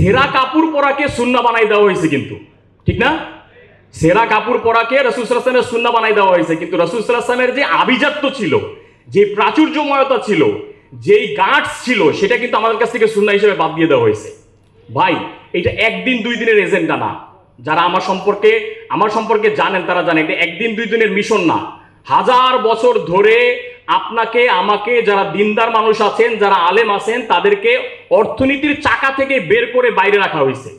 সেরা কাপড় পরাকে সুন্না বানাই দেওয়া হয়েছে কিন্তু। ঠিক না? সেরা কাপড় পরাকে রসুলামের সুন্না বানাই দেওয়া হয়েছে। কিন্তু রসুলামের যে আভিজাত্য ছিল, যে প্রাচুর্যময়তা ছিল, যেই গার্ডস ছিল, সেটা কিন্তু আমাদের কাছ থেকে সুন্না হিসেবে বাদ দিয়ে দেওয়া হয়েছে। ভাই, এটা একদিন দুই দিনের এজেন্ডা না। যারা আমার সম্পর্কে আমার সম্পর্কে জানেন তারা জানেন, এটা একদিন দুই দিনের মিশন না। হাজার বছর ধরে আপনাকে, আমাকে যারা দিনদার মানুষ আছেন, যারা আলেম আছেন, তাদেরকে অর্থনীতির চাকা থেকে বের করে বাইরে রাখা হয়েছে।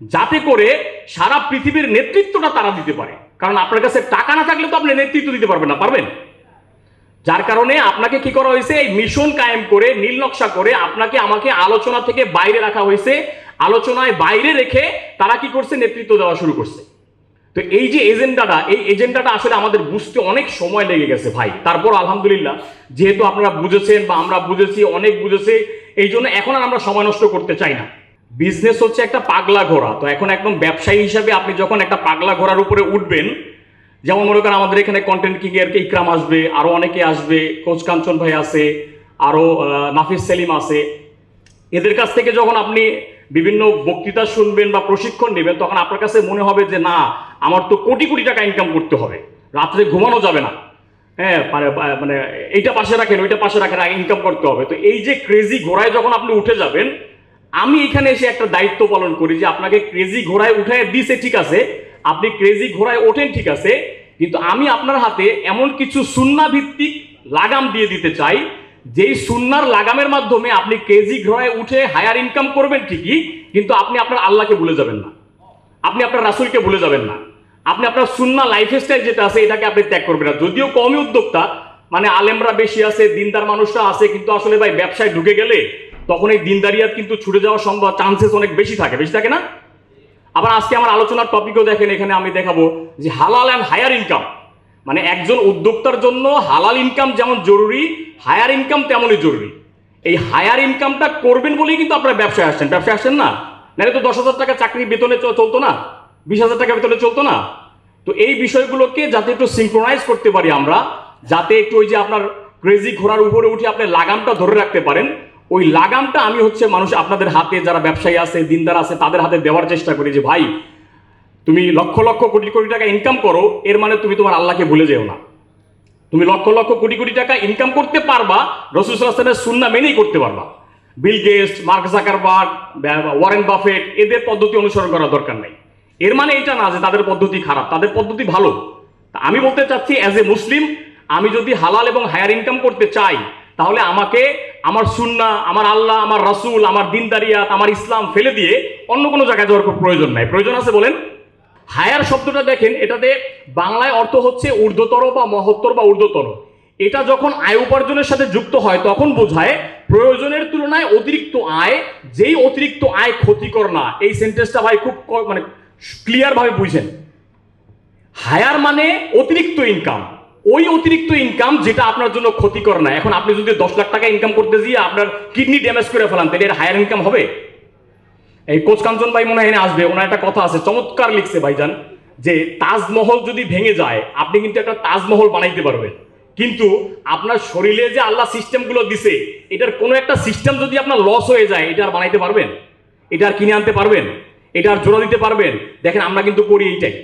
যাতে করে সারা পৃথিবীর নেতৃত্বটা তারা দিতে পারে। কারণ আপনার কাছে টাকা না থাকলে তো আপনি নেতৃত্ব দিতে পারবেন না, পারবেন? যার কারণে আপনাকে কি করা হয়েছে? এই মিশন কায়েম করে, নীল নকশা করে আপনাকে, আমাকে আলোচনা থেকে বাইরে রাখা হয়েছে। আলোচনায় বাইরে রেখে তারা কি করছে? নেতৃত্ব দেওয়া শুরু করছে। তো এই যে এজেন্ডাটা, এই এজেন্ডাটা আসলে আমাদের বুঝতে অনেক সময় লেগে গেছে ভাই। তারপর আলহামদুলিল্লাহ, যেহেতু আপনারা বুঝেছেন বা আমরা বুঝেছি, অনেক বুঝেছি, এই জন্য এখন আর আমরা সময় নষ্ট করতে চাই না। বিজনেস হচ্ছে একটা পাগলা ঘোড়া। তো এখন একদম ব্যবসায়ী হিসাবে আপনি যখন একটা পাগলা ঘোড়ার উপরে উঠবেন, যেমন মনে করেন আমাদের এখানে কন্টেন্ট কিং এর ইকরাম আসবে, আরও অনেকে আসবে, কোচ কাঞ্চন ভাই আছে, আরও নাফিস সেলিম আছে। এদের কাছ থেকে যখন আপনি বিভিন্ন বক্তৃতা শুনবেন বা প্রশিক্ষণ নেবেন, তখন আপনার কাছে মনে হবে যে, না, আমার তো কোটি কোটি টাকা ইনকাম করতে হবে। রাত্রে ঘুমানো যাবে না। হ্যাঁ মানে এইটা পাশে রাখেন, ওইটা পাশে রাখেন ইনকাম করতে হবে। তো এই যে ক্রেজি ঘোড়ায় যখন আপনি উঠে যাবেন, আমি এখানে এসে একটা দায়িত্ব পালন করি যে, আপনাকে ক্রেজি ঘোড়ায় উঠায় দিছে ঠিক আছে, আপনি ক্রেজি ঘোড়ায় ওঠেন ঠিক আছে, কিন্তু আমি আপনার হাতে এমন কিছু সুন্না ভিত্তিক লাগাম দিয়ে দিতে চাই যেই সুন্নার লাগামের মাধ্যমে আপনি কেজি ঘোড়ায় উঠে হায়ার ইনকাম করবেন ঠিকই, কিন্তু আপনি আপনার আল্লাহকে ভুলে যাবেন না। আপনি আপনার রাসুলকে ভুলে যাবেন না। আপনি আপনার সুন্না লাইফস্টাইল যেটা আছে, এটাকে আপনি ত্যাগ করবেন না। যদিও কমই উদ্যোক্তা মানে আলেমরা বেশি আছে, দিনদার মানুষরা আছে, কিন্তু আসলে ভাই ব্যবসায় ঢুকে গেলে তখন এই দিনদারিয়াত কিন্তু ছুটে যাওয়ার সম্ভব চান্সেস অনেক বেশি থাকে বেশি থাকে না? আবার আজকে আমার আলোচনার টপিকও দেখেন, এখানে আমি দেখাবো যে হালাল অ্যান্ড হায়ার ইনকাম মানে একজন উদ্যোক্তার জন্য হালাল ইনকাম যেমন জরুরি হায়ার ইনকাম তেমনই জরুরি। এই হায়ার ইনকামটা করবেন বলেই কিন্তু আপনারা ব্যবসায় আসছেন। ব্যবসায় আসছেন না? নাহলে তো দশ হাজার টাকা চাকরি বেতনে চলতো না? বিশ হাজার টাকা বেতনে চলতো না? তো এই বিষয়গুলোকে যাতে একটু সিঙ্ক্রোনাইজ করতে পারি আমরা, যাতে একটু ওই যে আপনার ক্রেজি ঘোড়ার উপরে উঠে আপনি লাগামটা ধরে রাখতে পারেন, ওই লাগামটা আমি হচ্ছে মানুষ আপনাদের হাতে, যারা ব্যবসায়ী আছে, দিনদার আছে, তাদের হাতে দেওয়ার চেষ্টা করি যে, ভাই, তুমি লক্ষ লক্ষ কোটি কোটি টাকা ইনকাম করো, এর মানে তুমি তোমার আল্লাহকে ভুলে যেও না। তুমি লক্ষ লক্ষ কোটি কোটি টাকা ইনকাম করতে পারবা রসুলের সুন্না মেনেই করতে পারবা। বিল গেস্ট মার্ক জাকারবার্গ ওয়ারেন বাফেট এদের পদ্ধতি অনুসরণ করার দরকার নাই। এর মানে এটা না যে তাদের পদ্ধতি খারাপ, তাদের পদ্ধতি ভালো। আমি বলতে চাচ্ছি অ্যাজ এ মুসলিম আমি যদি হালাল এবং হায়ার ইনকাম করতে চাই, তাহলে আমাকে আমার সুন্না, আমার আল্লাহ, আমার রাসূল, আমার দিনদারিয়াত, আমার ইসলাম ফেলে দিয়ে অন্য কোনো জায়গায় যাওয়ার প্রয়োজন নাই। প্রয়োজন আছে বলেন? হায়ার শব্দটা দেখেন, এটাতে বাংলায় অর্থ হচ্ছে ঊর্ধ্বতর বা মহত্তর বা ঊর্ধ্বতর। এটা যখন আয় উপার্জনের সাথে যুক্ত হয়, তখন বোঝায় প্রয়োজনের তুলনায় অতিরিক্ত আয়, যেই অতিরিক্ত আয় ক্ষতিকর না। এই সেন্টেন্সটা ভাই খুব মানে ক্লিয়ার ভাবে বুঝেন। হায়ার মানে অতিরিক্ত ইনকাম ওই অতিরিক্ত ইনকাম যেটা আপনার জন্য ক্ষতিকর না। এখন আপনি যদি দশ লাখ টাকা ইনকাম করতে গিয়ে আপনার কিডনি ড্যামেজ করে ফেলান, তাহলে এর হায়ার ইনকাম হবে? এই কোচ কাঞ্চন ভাই মনে হয় আসবে, ওনার একটা কথা আছে, চমৎকার লিখছে ভাইজান, যে তাজমহল যদি ভেঙে যায়, আপনি কিন্তু একটা তাজমহল বানাইতে পারবেন। কিন্তু আপনার শরীরে যে আল্লাহ সিস্টেমগুলো দিছে, এটার কোনো একটা সিস্টেম যদি আপনার লস হয়ে যায়, এটা আর বানাইতে পারবেন? এটা আর কিনে আনতে পারবেন? এটা আর জোড়া দিতে পারবেন? দেখেন আমরা কিন্তু করি এইটাই।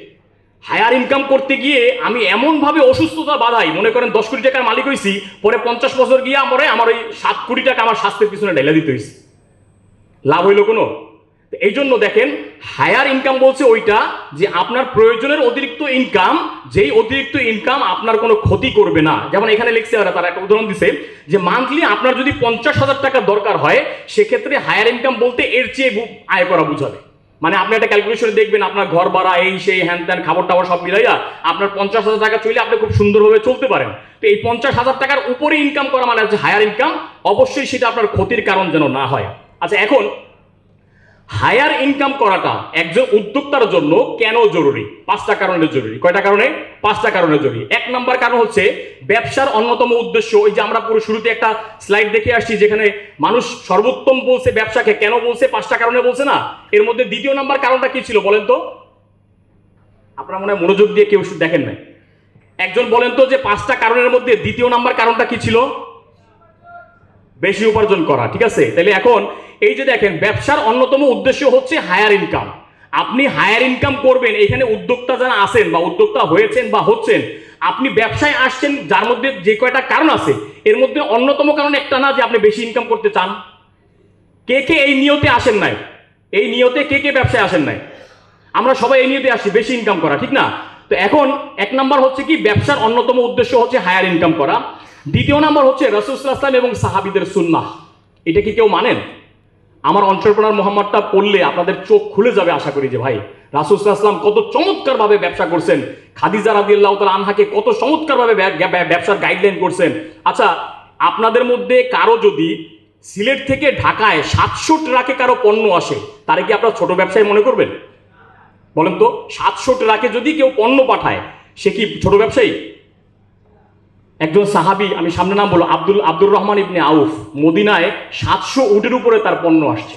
হায়ার ইনকাম করতে গিয়ে আমি এমনভাবে অসুস্থতা বাধাই, মনে করেন দশ কোটি টাকার মালিক হয়েছি পরে পঞ্চাশ বছর গিয়ে আমার আমার ওই সাত কোটি টাকা আমার স্বাস্থ্যের পিছনে ঢেলে দিতে হয়েছে লাভ হইল কোনো? এই জন্য দেখেন হায়ার ইনকাম বলছে ওইটা যে আপনার প্রয়োজনের অতিরিক্ত ইনকাম যেই অতিরিক্ত ইনকাম আপনার কোনো ক্ষতি করবে না। যেমন এখানে লিখছে ওরা, তারা একটা উদাহরণ দিছে যে মান্থলি আপনার যদি পঞ্চাশ হাজার টাকা দরকার হয়, সেক্ষেত্রে হায়ার ইনকাম বলতে এর চেয়ে আয় করা বুঝাবে। মানে আপনি একটা ক্যালকুলেশনে দেখবেন, আপনার ঘর ভাড়া, এই সেই, হ্যান ত্যান, খাবার টাবার সব মিলাইয়া আপনার পঞ্চাশ হাজার টাকা চলে আপনি খুব সুন্দরভাবে চলতে পারেন। তো এই পঞ্চাশ হাজার টাকার উপরে ইনকাম করা মানে হচ্ছে হায়ার ইনকাম অবশ্যই সেটা আপনার ক্ষতির কারণ যেন না হয়। আচ্ছা এখন হায়ার ইনকাম করাটা একজন উদ্যোক্তার জন্য কেন জরুরি? পাঁচটা কারণে জরুরি। কয়টা কারণে? পাঁচটা কারণে জরুরি। এক নাম্বার কারণ হচ্ছে ব্যবসার অন্যতম উদ্দেশ্য ওই যে আমরা পুরো শুরুতে একটা স্লাইড দেখে আসছি যেখানে মানুষ সর্বোত্তম বলছে ব্যবসাকে, কেন বলছে? পাঁচটা কারণে বলছে না? এর মধ্যে দ্বিতীয় নাম্বার কারণটা কি ছিল বলেন তো? আপনার মনে হয় মনোযোগ দিয়ে কেউ দেখেন নাই। একজন বলেন তো যে পাঁচটা কারণের মধ্যে দ্বিতীয় নাম্বার কারণটা কি ছিল? বেশি উপার্জন করা, ঠিক আছে? তাহলে এখন এই যে দেখেন, ব্যবসার অন্যতম উদ্দেশ্য হচ্ছে হায়ার ইনকাম আপনি হায়ার ইনকাম করবেন, এখানে উদ্যোক্তা যারা আছেন বা উদ্যোক্তা হয়েছেন বা হচ্ছেন, আপনি ব্যবসায় আসছেন, যার মধ্যে যে কয়টা কারণ আছে, এর মধ্যে অন্যতম কারণ একটা না যে আপনি বেশি ইনকাম করতে চান। কে কে এই নিয়তে আসেন নাই? এই নিয়তে কে কে ব্যবসায় আসেন নাই? আমরা সবাই এই নিয়তে আসছি, বেশি ইনকাম করা, ঠিক না? তো এখন এক নাম্বার হচ্ছে কি, ব্যবসার অন্যতম উদ্দেশ্য হচ্ছে হায়ার ইনকাম করা। দ্বিতীয় নাম্বার হচ্ছে রসুলাম এবং সাহাবিদের সুন্নাহ। এটা কি কেউ মানেন? আমার অন্টারপ্রনার মোহাম্মদটা পড়লে আপনাদের চোখ খুলে যাবে আশা করি যে ভাই রাসুলাম কত চমৎকার ভাবে ব্যবসা করছেন। খাদিজা রাদিয়াল্লাহ তাআলা আনহাকে কত চমৎকার ভাবে ব্যবসার গাইডলাইন করছেন। আচ্ছা আপনাদের মধ্যে কারও যদি সিলেট থেকে ঢাকায় সাতশো ট্রাকে কারও পণ্য আসে, তারে কি আপনারা ছোট ব্যবসায় মনে করবেন? বলেন তো, সাতশো ট্রাকে যদি কেউ পণ্য পাঠায়, সে কি ছোট ব্যবসায়ী? একজন সাহাবি, আমি সামনে নাম বলো আব্দুল, আব্দুর রহমান ইবনে আউফ, মদিনায় সাতশো উটের উপরে তার পণ্য আসছে।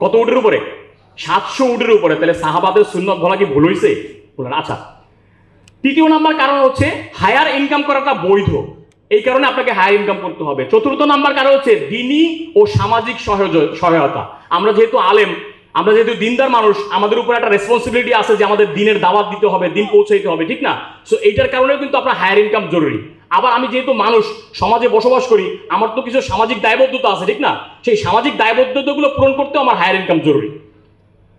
কত উটের উপরে? সাতশো উটের উপরে। তাহলে সাহাবাদের সুন্নত বলা কি ভুল হয়েছে আচ্ছা। তৃতীয় নাম্বার কারণ হচ্ছে হায়ার ইনকাম করাটা বৈধ। এই কারণে আপনাকে হায়ার ইনকাম করতে হবে। চতুর্থ নাম্বার কারণ হচ্ছে দিনী ও সামাজিক সহায়তা। আমরা যেহেতু আলেম, আমরা যেহেতু দিনদার মানুষ, আমাদের উপর একটা রেসপন্সিবিলিটি আছে যে আমাদের দিনের দাওয়াত দিতে হবে, দিন পৌঁছাইতে হবে, ঠিক না? সো এইটার কারণেও কিন্তু আপনার হায়ার ইনকাম জরুরি। আবার আমি যেহেতু মানুষ, সমাজে বসবাস করি, আমার তো কিছু সামাজিক দায়বদ্ধতা আছে, ঠিক না? সেই সামাজিক দায়বদ্ধতাগুলো পূরণ করতেও আমার হায়ার ইনকাম জরুরি।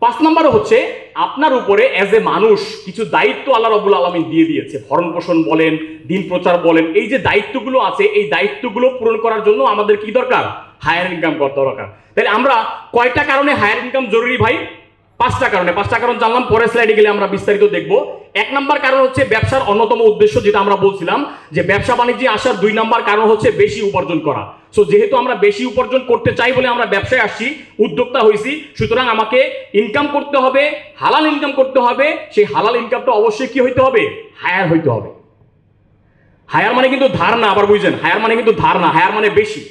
পাঁচ নম্বর হচ্ছে, আপনার উপরে অ্যাজ এ মানুষ কিছু দায়িত্ব আল্লাহ রবুল আলমী দিয়ে দিয়েছে। ভরণ পোষণ বলেন, দিন প্রচার বলেন, এই যে দায়িত্বগুলো আছে, এই দায়িত্বগুলো পূরণ করার জন্য আমাদের কি দরকার? হায়ার ইনকাম করতে দরকার। তাহলে আমরা কয়টা কারণে হায়ার ইনকাম জরুরি ভাই? পাঁচটা কারণে, পাঁচটা কারণ জানলাম, পরের স্লাইডে গেলে আমরা বিস্তারিত দেখব। এক নাম্বার কারণ হচ্ছে ব্যবসার অন্যতম উদ্দেশ্য যেটা আমরা বলছিলাম, যে ব্যবসা বাণিজ্যে আসার দুই নাম্বার কারণ হচ্ছে বেশি উপার্জন করা। সো যেহেতু আমরা বেশি উপার্জন করতে চাই বলে আমরা ব্যবসায় আসছি, উদ্যোক্তা হয়েছি, সুতরাং আমাকে ইনকাম করতে হবে, হালাল ইনকাম করতে হবে, সেই হালাল ইনকামটা অবশ্যই কি হইতে হবে? হায়ার হইতে হবে। হায়ার মানে কিন্তু ধার না, আবার বুঝছেন? হায়ার মানে কিন্তু ধার না হায়ার মানে বেশি।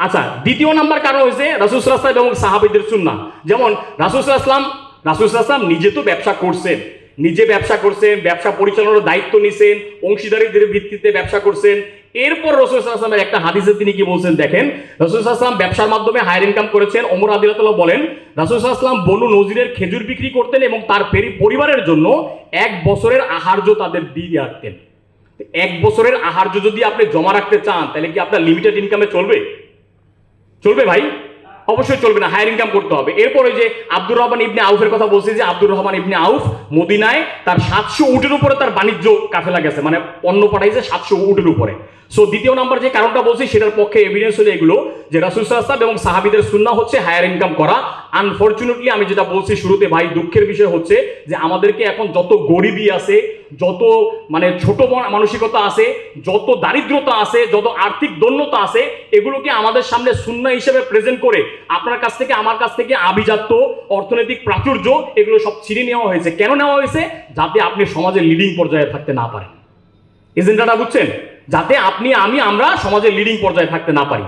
আচ্ছা দ্বিতীয় নাম্বার কারণ হয়েছে রাসুসাল্লাম এবং সাহাবিদের সুন্না যেমন রাসুসাল্লাম রাসুসাল্লাম নিজে তো ব্যবসা করছেন, নিজে ব্যবসা করছেন, ব্যবসা পরিচালনার দায়িত্ব নিছেন, অংশীদারিদের ভিত্তিতে ব্যবসা করছেন। এরপর রসুলামের একটা হাদিসে তিনি কি বলছেন দেখেন? রসুলাম ব্যবসার মাধ্যমে হায়ার ইনকাম করেছেন। অমর আদিলাতাল্লাহ বলেন রাসুলাম বনু নজিরের খেজুর বিক্রি করতেন এবং তার পেরি- পরিবারের জন্য এক বছরের আহার্য তাদের দিয়ে রাখতেন। এক বছরের আহার্য যদি আপনি জমা রাখতে চান, তাহলে কি আপনার লিমিটেড ইনকামে চলবে? চলবে ভাই? অবশ্যই চলবে না হায়ার ইনকাম করতে হবে। এরপরে যে আব্দুর রহমান ইবনে আউফের কথা বলছি যে আব্দুর রহমান ইবনে আউফ মদিনায় তার সাতশো উটের উপরে তার বাণিজ্য কাফেলা গেছে মানে পণ্য পাঠাইছে সাতশো উটের উপরে। সো দ্বিতীয় নাম্বার যে কারণটা বলছি, সেটার পক্ষে এভিডেন্স হলো এগুলো যে রাসুল সাল্লাম এবং সাহাবিদের সুন্না হচ্ছে হায়ার ইনকাম করা। আনফর্চুনেটলি আমি যেটা বলছি শুরুতে, ভাই, দুঃখের বিষয় হচ্ছে যে আমাদেরকে এখন যত গরিবী আছে যত মানে ছোট মন- মানসিকতা আছে, যত দারিদ্রতা আছে, যত আর্থিক দন্যতা আছে, এগুলোকে আমাদের সামনে শূন্য হিসেবে প্রেজেন্ট করে আপনার কাছ থেকে, আমার কাছ থেকে আভিজাত্য, অর্থনৈতিক প্রাচুর্য এগুলো সব ছিনিয়ে নেওয়া হয়েছে। কেন নেওয়া হয়েছে? যাতে আপনি সমাজের লিডিং পর্যায়ে থাকতে না পারেন। এজেন্ডাটা বুঝছেন যাতে আপনি, আমি, আমরা সমাজের লিডিং পর্যায়ে থাকতে না পারি।